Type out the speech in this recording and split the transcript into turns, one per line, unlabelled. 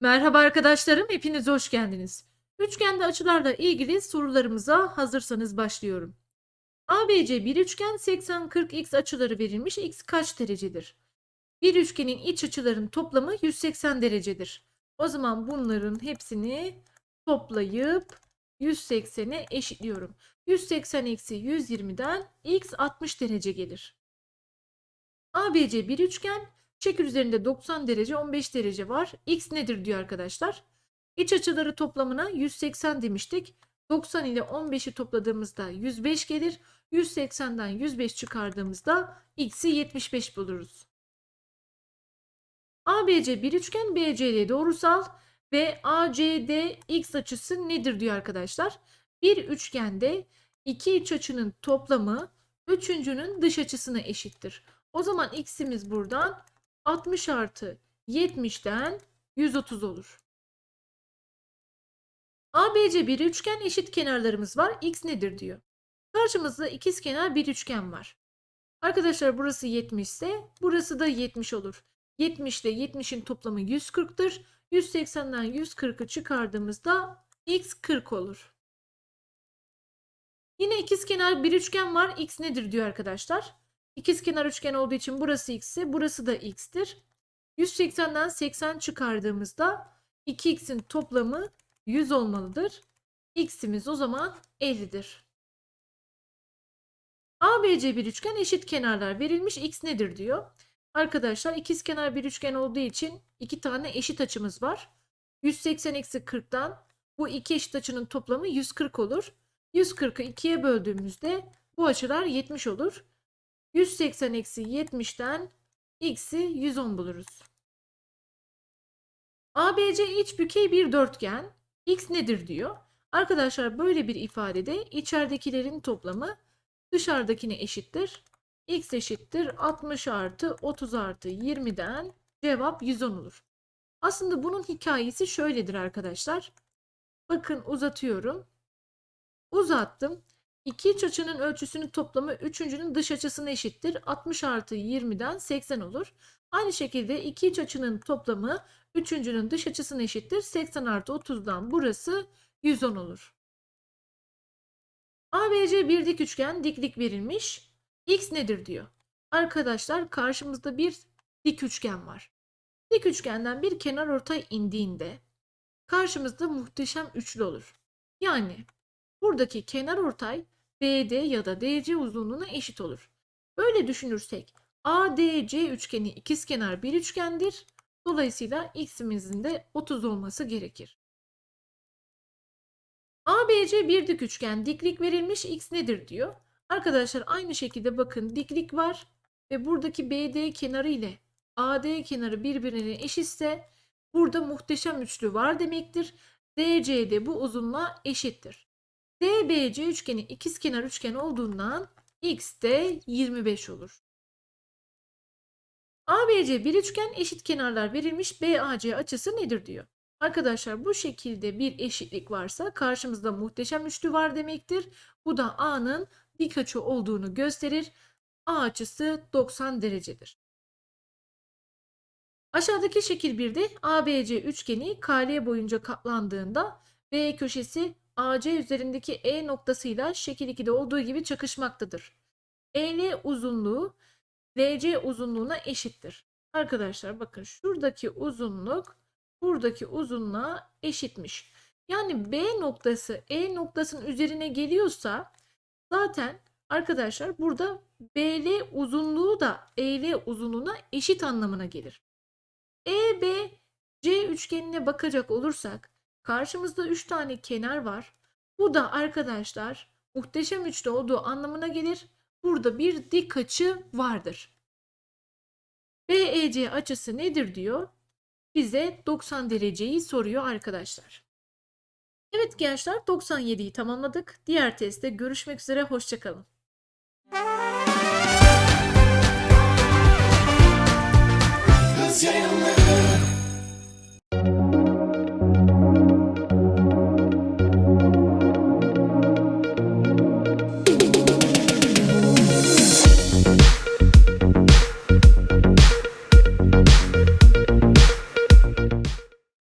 Merhaba arkadaşlarım, hepiniz hoş geldiniz. Üçgende açılarla ilgili sorularımıza hazırsanız başlıyorum. ABC bir üçgen 80 40 x açıları verilmiş. X kaç derecedir? Bir üçgenin iç açıların toplamı 180 derecedir. O zaman bunların hepsini toplayıp 180'e eşitliyorum. 180 eksi 120'den x 60 derece gelir. ABC bir üçgen Şekil üzerinde 90 derece 15 derece var. X nedir diyor arkadaşlar. İç açıları toplamına 180 demiştik. 90 ile 15'i topladığımızda 105 gelir. 180'den 105 çıkardığımızda x'i 75 buluruz. ABC bir üçgen BCD doğrusal ve ACD x açısı nedir diyor arkadaşlar. Bir üçgende iki iç açının toplamı üçüncünün dış açısına eşittir. O zaman x'imiz buradan 60 artı 70'den 130 olur. ABC bir üçgen eşit kenarlarımız var. X nedir diyor. Karşımızda ikiz kenar bir üçgen var. Arkadaşlar burası 70 ise burası da 70 olur. 70 ile 70'in toplamı 140'tır. 180'den 140'ı çıkardığımızda x 40 olur. Yine ikiz kenar bir üçgen var. X nedir diyor arkadaşlar. İkizkenar üçgen olduğu için burası x ise burası da x'tir. 180'den 80 çıkardığımızda 2x'in toplamı 100 olmalıdır. x'imiz o zaman 50'dir. ABC bir üçgen eşit kenarlar verilmiş x nedir diyor. Arkadaşlar ikizkenar bir üçgen olduğu için iki tane eşit açımız var. 180 eksi 40'tan bu iki eşit açının toplamı 140 olur. 140'ı 2'ye böldüğümüzde bu açılar 70 olur. 180 eksi 70'ten x'i 110 buluruz. ABC iç bükey bir dörtgen. X nedir diyor. Arkadaşlar böyle bir ifadede içeridekilerin toplamı dışarıdakine eşittir. X eşittir 60 artı 30 artı 20'den cevap 110 olur. Aslında bunun hikayesi şöyledir arkadaşlar. Bakın uzatıyorum. Uzattım. İki iç açının ölçüsünün toplamı üçüncünün dış açısına eşittir. 60 artı 20'den 80 olur. Aynı şekilde iki iç açının toplamı üçüncünün dış açısına eşittir. 80 artı 30'dan burası 110 olur. ABC bir dik üçgen diklik verilmiş. X nedir diyor. Arkadaşlar karşımızda bir dik üçgen var. Dik üçgenden bir kenar ortay indiğinde karşımızda muhteşem üçlü olur. Yani buradaki kenar ortay BD ya da DC uzunluğuna eşit olur. Böyle düşünürsek ADC üçgeni ikizkenar bir üçgendir. Dolayısıyla x'imizin de 30 olması gerekir. ABC bir dik üçgen diklik verilmiş x nedir diyor. Arkadaşlar aynı şekilde bakın diklik var ve buradaki BD kenarı ile AD kenarı birbirine eşitse burada muhteşem üçlü var demektir. DC de bu uzunluğa eşittir. DBC üçgeni ikizkenar üçgen olduğundan x de 25 olur. ABC bir üçgen eşit kenarlar verilmiş BAC açısı nedir diyor. Arkadaşlar bu şekilde bir eşitlik varsa karşımızda muhteşem üçlü var demektir. Bu da A'nın dik açı olduğunu gösterir. A açısı 90 derecedir. Aşağıdaki şekil 1'de ABC üçgeni KL boyunca katlandığında B köşesi AC üzerindeki E noktasıyla şekil 2'de olduğu gibi çakışmaktadır. EL uzunluğu DC uzunluğuna eşittir. Arkadaşlar bakın şuradaki uzunluk buradaki uzunluğa eşitmiş. Yani B noktası E noktasının üzerine geliyorsa zaten arkadaşlar burada BL uzunluğu da EL uzunluğuna eşit anlamına gelir. EBC üçgenine bakacak olursak Karşımızda 3 tane kenar var. Bu da arkadaşlar muhteşem üçlü olduğu anlamına gelir. Burada bir dik açı vardır. BEC açısı nedir diyor. Bize 90 dereceyi soruyor arkadaşlar. Evet gençler 97'yi tamamladık. Diğer testte görüşmek üzere. Hoşçakalın.